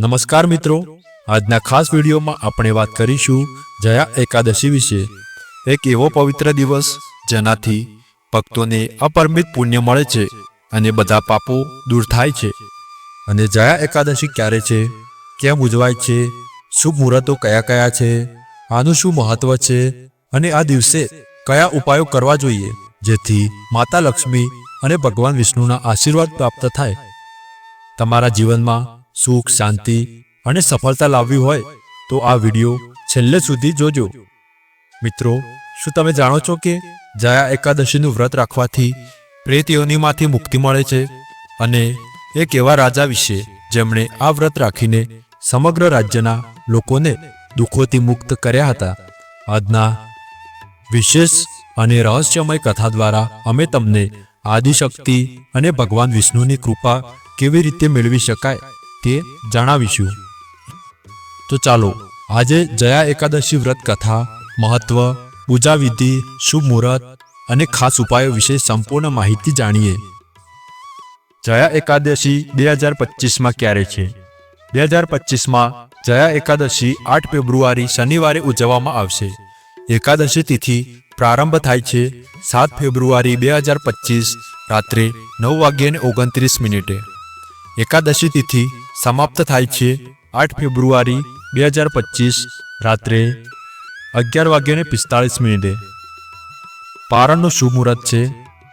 નમસ્કાર મિત્રો. આજના ખાસ વિડીયોમાં આપણે વાત કરીશું જયા એકાદશી વિશે. એક એવો પવિત્ર દિવસ જેનાથી ભક્તોને અપરમિત પુણ્ય મળે છે અને બધા પાપો દૂર થાય છે. અને જયા એકાદશી ક્યારે છે? કેમ ઉજવાય છે? શુભ મુહૂર્તો કયા કયા છે? આનું શું મહત્વ છે? અને આ દિવસે કયા ઉપાયો કરવા જોઈએ? જેથી માતા લક્ષ્મી અને ભગવાન વિષ્ણુના આશીર્વાદ પ્રાપ્ત થાય. તમારા જીવનમાં સુખ, શાંતિ અને સફળતા લાવવી હોય તો આ વિડિયો છેલ્લે સુધી જોજો. મિત્રો, શું તમે જાણો છો કે જયા એકાદશીનું વ્રત રાખવાથી પ્રેત મુક્તિ મળે છે અને એક એવા રાજા વિશે જેમણે આ વ્રત રાખીને સમગ્ર રાજ્યના લોકોને દુઃખોથી મુક્ત કર્યા હતા? આજના વિશેષ અને રહસ્યમય કથા દ્વારા અમે તમને આદિશક્તિ અને ભગવાન વિષ્ણુની કૃપા કેવી રીતે મેળવી શકાય તે જણાવીશું. તો ચાલો, આજે જયા એકાદશી વ્રત કથા, મહત્વ, પૂજા શુભ મુહૂર્ત અને ખાસ ઉપાયો વિશે સંપૂર્ણ માહિતી જાણીએ. જયા એકાદશી બે હજાર પચીસમાં ક્યારે છે? બે હજાર પચીસમાં જયા એકાદશી આઠ ફેબ્રુઆરી શનિવારે ઉજવવામાં આવશે. એકાદશી તિથિ પ્રારંભ થાય છે સાત ફેબ્રુઆરી બે હજાર પચીસ રાત્રે નવ વાગ્યે ઓગણત્રીસ મિનિટે. એકાદશી તિથિ સમાપ્ત થાય છે. આઠ ફેબ્રુઆરી બે હજાર પચીસ રાત્રે અગિયાર વાગ્યાને પિસ્તાળીસ મિનિટે. પારણનું શુભ મુહૂર્ત છે.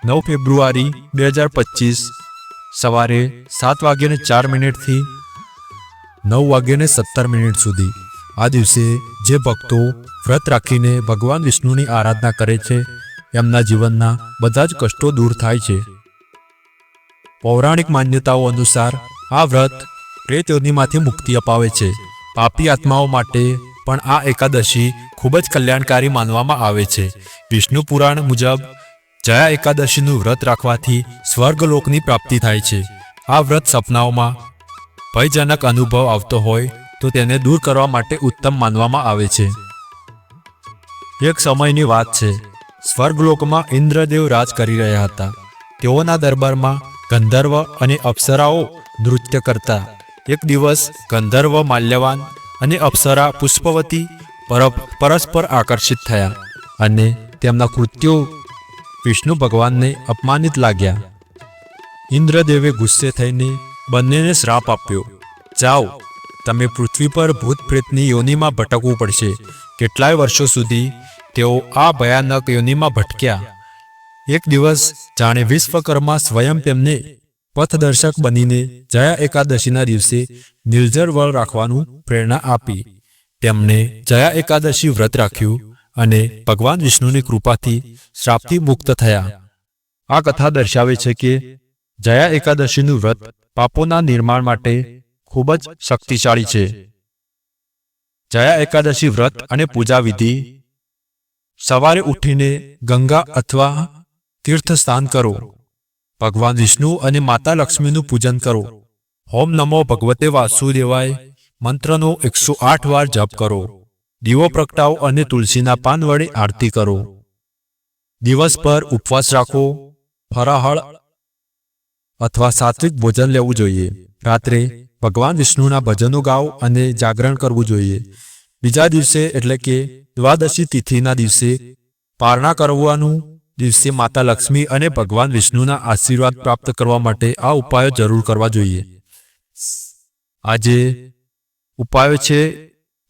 નવ ફેબ્રુઆરી બે હજાર પચીસ સવારે સાત વાગ્યાને ચાર મિનિટથી નવ વાગ્યાને સત્તર મિનિટ સુધી. આ દિવસે જે ભક્તો વ્રત રાખીને ભગવાન વિષ્ણુની આરાધના કરે છે, એમના જીવનના બધા જ કષ્ટો દૂર થાય છે. પૌરાણિક માન્યતાઓ અનુસાર આ વ્રત પ્રેત યોનિમાંથી મુક્તિ અપાવે છે. પાપી આત્માઓ માટે પણ આ એકાદશી ખૂબ જ કલ્યાણકારી માનવામાં આવે છે. વિષ્ણુ પુરાણ મુજબ જયા એકાદશીનું વ્રત રાખવાથી સ્વર્ગલોકની પ્રાપ્તિ થાય છે. આ વ્રત સપનાઓમાં ભયજનક અનુભવ આવતો હોય તો તેને દૂર કરવા માટે ઉત્તમ માનવામાં આવે છે. એક સમયની વાત છે. સ્વર્ગલોકમાં ઇન્દ્રદેવ રાજ કરી રહ્યા હતા. તેઓના દરબારમાં ગંધર્વ અને અપ્સરાઓ નૃત્ય કરતા. એક દિવસ ગંધર્વ માલ્યવાન અને અપ્સરા પુષ્પવતી પરસ્પર આકર્ષિત થયા અને તેમના કૃત્યો વિષ્ણુ ભગવાનને અપમાનિત લાગ્યા. ઇન્દ્રદેવે ગુસ્સે થઈને બંનેને શ્રાપ આપ્યો, જાઓ, તમે પૃથ્વી પર ભૂત પ્રેતની યોનિમાં ભટકવું પડશે. કેટલાય વર્ષો સુધી તેઓ આ ભયાનક યોનિમાં ભટક્યા. એક દિવસ જાણે વિશ્વકર્મા સ્વયં તેમને પથદર્શક બનીને જયા એકાદશીના દિવસે નિર્જર વળ રાખવાનું પ્રેરણા આપી. તેમણે જયા એકાદશી વ્રત રાખ્યું અને ભગવાન વિષ્ણુની કૃપાથી શ્રાપથી મુક્ત થયા. આ કથા દર્શાવે છે કે જયા એકાદશીનું વ્રત પાપોના નિર્માણ માટે ખૂબ જ શક્તિશાળી છે. જયા એકાદશી વ્રત અને પૂજા વિધિ સવારે ઉઠીને ગંગા અથવા તીર્થ સ્નાન કરો. ભગવાન વિષ્ણુ અને માતા લક્ષ્મીનું પૂજન કરો. હોમ નમો ભગવતે વાસુદેવાય. મંત્રનો એકસો આઠ વાર જપ કરો. દીવો પ્રગટાવો અને તુલસીના પાન વડે આરતી કરો. દિવસ પર ઉપવાસ રાખો. ફરાહળ અથવા સાત્વિક ભોજન લેવું જોઈએ. રાત્રે ભગવાન વિષ્ણુના ભજનો ગાઓ અને જાગરણ કરવું જોઈએ. બીજા દિવસે એટલે કે દ્વાદશી તિથિના દિવસે પારણા કરવાનું દિવસે માતા લક્ષ્મી અને ભગવાન વિષ્ણુના આશીર્વાદ પ્રાપ્ત કરવા માટે આ ઉપાયો જરૂર કરવા જોઈએ. આજે ઉપાયો છે,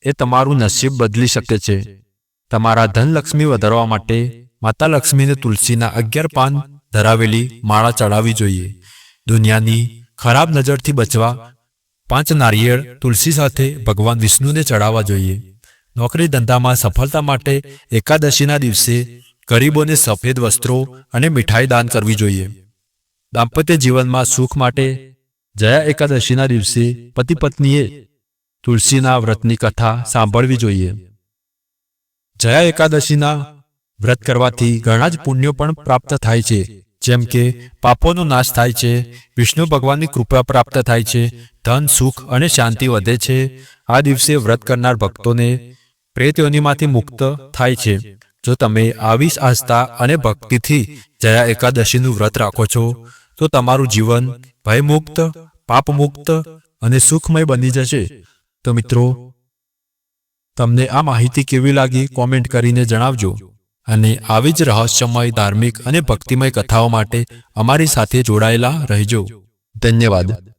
એ તમારું નસીબ બદલી શકે છે. તમારા ધનલક્ષ્મી વધારવા માટે માતા લક્ષ્મીને તુલસીના અગિયાર પાન ધરાવેલી માળા ચડાવવી જોઈએ. દુનિયાની ખરાબ નજરથી બચવા પાંચ નારિયેળ તુલસી સાથે ભગવાન વિષ્ણુને ચડાવવા જોઈએ. નોકરી ધંધામાં સફળતા માટે એકાદશીના દિવસે ગરીબોને સફેદ વસ્ત્રો અને મીઠાઈ દાન કરવી જોઈએ. દાંપત્ય જીવનમાં સુખ માટે જયા એકાદશીના દિવસે પતિ પત્નીએ તુલસીના વ્રતની કથા સાંભળવી જોઈએ. જયા એકાદશીના વ્રત કરવાથી ઘણા જ પુણ્યો પણ પ્રાપ્ત થાય છે. જેમ કે પાપોનો નાશ થાય છે, વિષ્ણુ ભગવાનની કૃપા પ્રાપ્ત થાય છે, ધન, સુખ અને શાંતિ વધે છે. આ દિવસે વ્રત કરનાર ભક્તોને પ્રેત યોનિમાંથી મુક્ત થાય છે. જો તમે આવી આસ્થા અને ભક્તિથી જયા એકાદશીનું વ્રત રાખો છો, તો તમારું જીવન ભયમુક્ત, પાપમુક્ત અને સુખમય બની જશે. તો મિત્રો, તમને આ માહિતી કેવી લાગી કોમેન્ટ કરીને જણાવજો. અને આવી જ રહસ્યમય, ધાર્મિક અને ભક્તિમય કથાઓ માટે અમારી સાથે જોડાયેલા રહેજો. ધન્યવાદ.